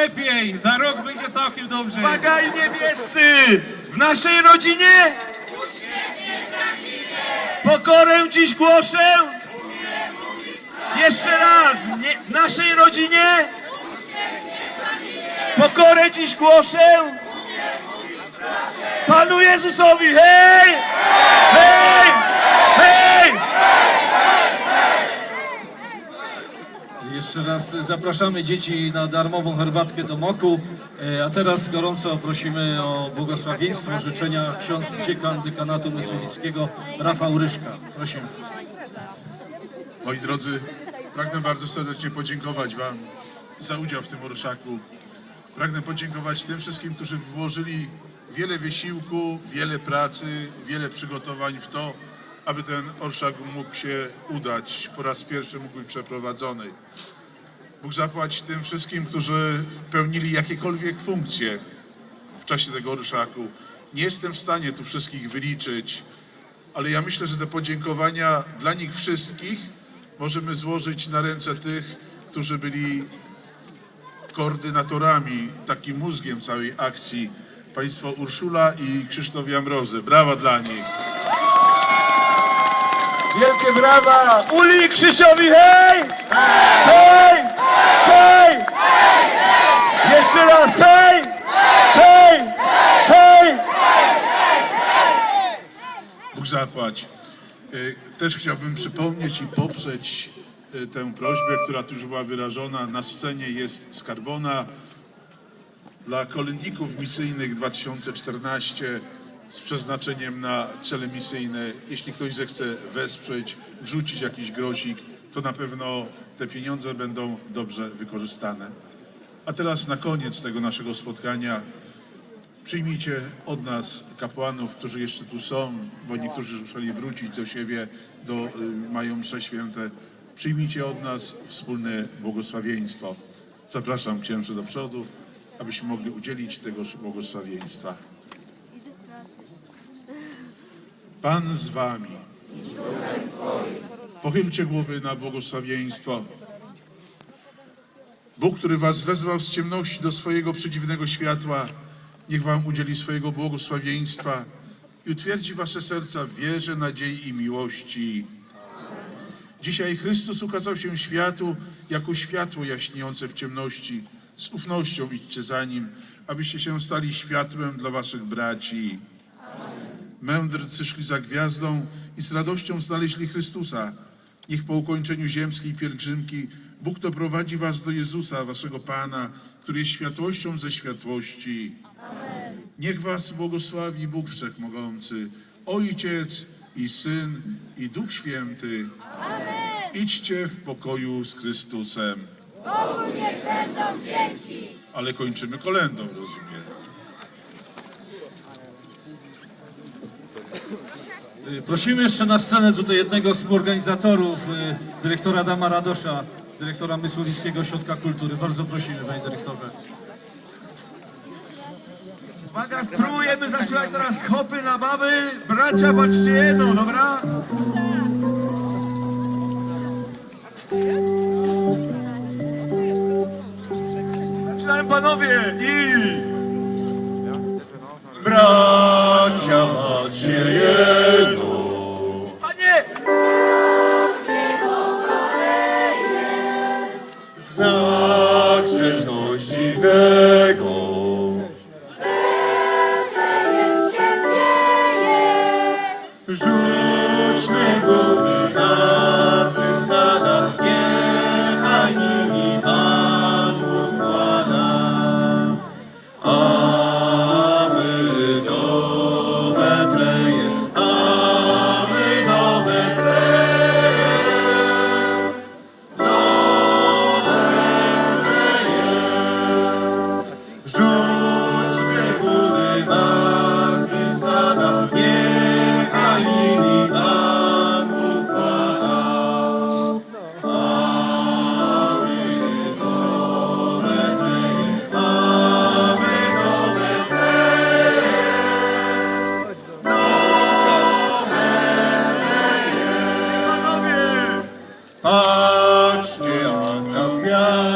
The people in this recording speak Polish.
lepiej, za rok będzie całkiem dobrze. Uwaga i niebiescy! W naszej rodzinie pokorę dziś głoszę. Jeszcze raz, nie, w naszej rodzinie pokorę dziś głoszę. Panu Jezusowi, hej! Jeszcze raz zapraszamy dzieci na darmową herbatkę do moku, E, a teraz gorąco prosimy o błogosławieństwo, życzenia ksiądz dziekan dekanatu mysłowickiego Rafał Ryszka. Prosimy. Moi drodzy, pragnę bardzo serdecznie podziękować Wam za udział w tym orszaku. Pragnę podziękować tym wszystkim, którzy włożyli wiele wysiłku, wiele pracy, wiele przygotowań w to, aby ten orszak mógł się udać. Po raz pierwszy mógł być przeprowadzony. Bóg zapłać tym wszystkim, którzy pełnili jakiekolwiek funkcje w czasie tego orszaku. Nie jestem w stanie tu wszystkich wyliczyć, ale ja myślę, że te podziękowania dla nich wszystkich możemy złożyć na ręce tych, którzy byli koordynatorami, takim mózgiem całej akcji. Państwo Urszula i Krzysztof Jamrozy. Brawa dla nich. Wielkie brawa! Uli i Krzysiowi, hej! Hej! Hej! Jeszcze raz, hej! Hej! Hej! Bóg zapłać. Y, Też chciałbym przypomnieć i poprzeć y, tę prośbę, która tu już była wyrażona. Na scenie jest skarbona dla kolędników misyjnych 2014 z przeznaczeniem na cele misyjne. Jeśli ktoś zechce wesprzeć, wrzucić jakiś grosik, to na pewno te pieniądze będą dobrze wykorzystane. A teraz na koniec tego naszego spotkania Przyjmijcie od nas kapłanów, którzy jeszcze tu są, bo niektórzy musieli wrócić do siebie, do, y, mają msze święte. Przyjmijcie od nas wspólne błogosławieństwo. Zapraszam księży do przodu, abyśmy mogli udzielić tegoż błogosławieństwa. Pan z wami. Pochylcie głowy na błogosławieństwo. Bóg, który was wezwał z ciemności do swojego przedziwnego światła, niech wam udzieli swojego błogosławieństwa i utwierdzi wasze serca w wierze, nadziei i miłości. Dzisiaj Chrystus ukazał się światu jako światło jaśniejące w ciemności. Z ufnością idźcie za Nim, abyście się stali światłem dla waszych braci. Mędrcy szli za gwiazdą i z radością znaleźli Chrystusa. Niech po ukończeniu ziemskiej pielgrzymki Bóg doprowadzi was do Jezusa, waszego Pana, który jest światłością ze światłości. Niech was błogosławi Bóg Wszechmogący, Ojciec i Syn i Duch Święty. Idźcie w pokoju z Chrystusem. Bogu niech będą dzięki. Ale kończymy kolendą, rozumiem. Prosimy jeszcze na scenę tutaj jednego z współorganizatorów, y, dyrektora Adama Radosza, dyrektora Mysłowickiego Ośrodka Kultury. Bardzo prosimy, panie dyrektorze. Uwaga, spróbujemy zaśpiewać teraz hopy na baby. Bracia, patrzcie jedno, dobra? Zaczynamy panowie i... Znak rzeczności Jego. still on the ground.